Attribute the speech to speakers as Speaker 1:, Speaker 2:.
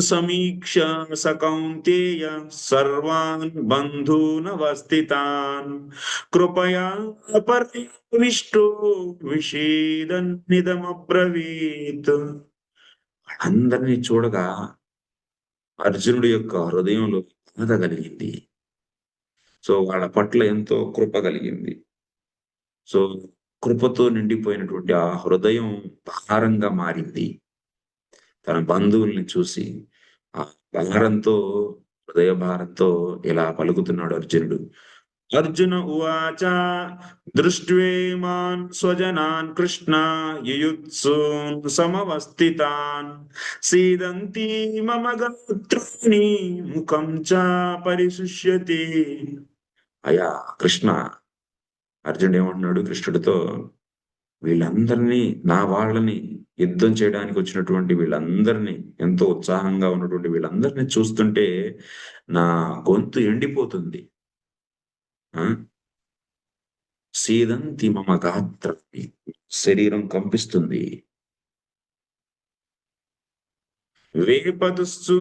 Speaker 1: సమీక్ష సకౌంతేయ సర్వాన్ బంధూనవస్థితాన్ కృపయా పరివిష్టో విషేదన్నిదమబ్రవీత్ అందరినీ చూడగా అర్జునుడి యొక్క హృదయంలో బాధ కలిగింది. సో వాళ్ళ పట్ల ఎంతో కృప కలిగింది. సో కృపతో నిండిపోయినటువంటి ఆ హృదయం భారంగా మారింది. తన బంధువుల్ని చూసి ఆ భారంతో హృదయ భారంతో ఇలా పలుకుతున్నాడు అర్జునుడు. అర్జున ఉవాచ దృష్ట్వేమాన్ స్వజనాన్ కృష్ణ యుయుత్సూన్ సమవస్థితాన్. సీదంతి మమ గోత్రాన్ని ముఖం చ పరిశుష్యతి. అయా కృష్ణ. అర్జునుడు ఏమంటున్నాడు? కృష్ణుడితో వీళ్ళందరినీ నా వాళ్ళని యుద్ధం చేయడానికి వచ్చినటువంటి వీళ్ళందరినీ ఎంతో ఉత్సాహంగా ఉన్నటువంటి వీళ్ళందరినీ చూస్తుంటే నా గొంతు ఎండిపోతుంది. సీదంతి మమ గాత్ర శరీరం కంపిస్తుంది. వేపదుస్సు